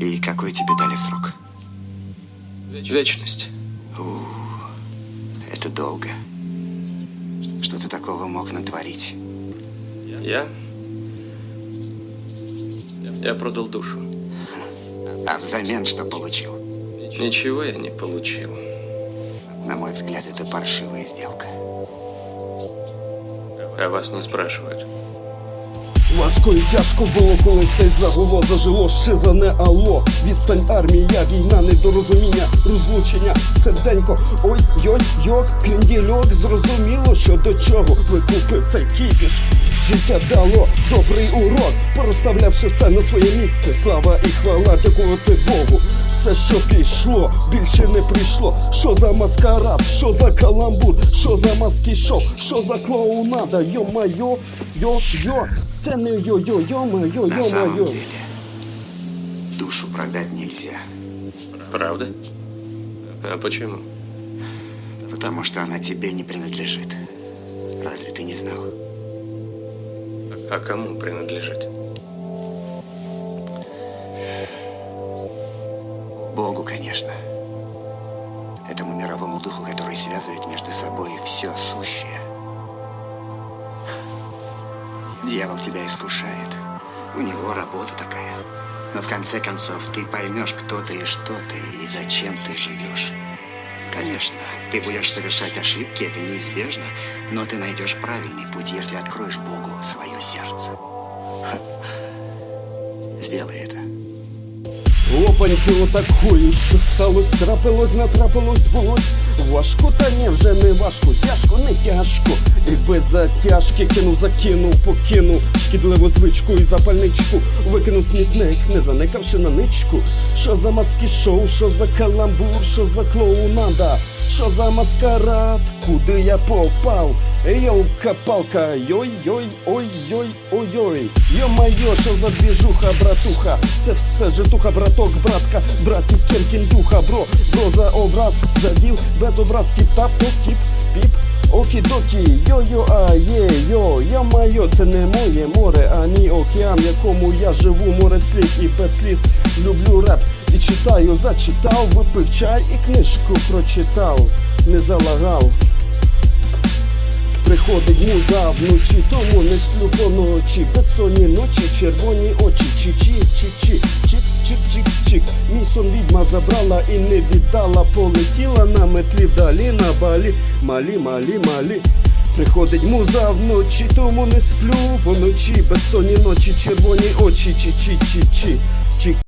И какой тебе дали срок? Вечность. У, это долго. Что ты такого мог натворить? Я... Я продал душу. А взамен что получил? Ничего я не получил. На мой взгляд, это паршивая сделка. А вас не спрашивают. Важко і тяжко було, коли стей загуло, зажило ще за не алло. Відстань армія, війна, недорозуміння, розлучення, серденько. Ой, йой, йок, крендільок, зрозуміло, що до чого викупив цей кіпіш. Життя дало добрий урок, порозставлявши все на своє місце. Слава і хвала, дякувати Богу. Все, що пішло, більше не прийшло. Що за маскарад, що за каламбур, що за маски шоу, що за клоунада, йо-майо, йо-йо, це не йо-йо, йо-майо, На самом деле, душу продать нельзя, Правда? А почему? потому что она тебе не принадлежит. Разве ты не знал? А кому принадлежит? Богу, конечно. Этому мировому духу, который связывает между собой все сущее. Дьявол тебя искушает. У него работа такая. Но в конце концов ты поймешь, кто ты и что ты, и зачем ты живешь. Конечно, ты будешь совершать ошибки, это неизбежно, но ты найдешь правильный путь, если откроешь Богу свое сердце. Сделай это. Опаньки отакої, що сталося, трапилось, натрапилось, збулось. Важко, та ні, вже не важко, тяжко, не тяжко. І без затяжки кинув, закинув, покинув шкідливу звичку і запальничку. Викинув смітник, не заникавши на ничку. Що за маски шоу, що за каламбур, що за клоунада, що за маскарад, куди я попав? Йолка-палка, йой-йой, ой-йой, ой-йой. Йо-майо, що за двіжуха, братуха. Це все житуха, браток, братка, братик, кіркін духа, бро, бро за образ, задів, без образ, тіп-тап, топ-тіп, піп. Окі-докі, йо-йо, а є, йо, йо-майо, це не моє море, ані океан, в якому я живу, море слів і без сліз. Люблю реп і читаю, зачитав, випив чай і книжку прочитав, не залагав. Приходить муза вночі, тому не сплю поночі, безсонні ночі, червоні очі, чі-чі, чі-чі, чик-чик-чик-чик. Мій сон відьма забрала і не віддала, полетіла на метлі вдалі на балі, малі, малі, малі. Приходить муза вночі, тому не сплю поночі, безсонні ночі, червоні очі, чі-чі-чі-чі. Чик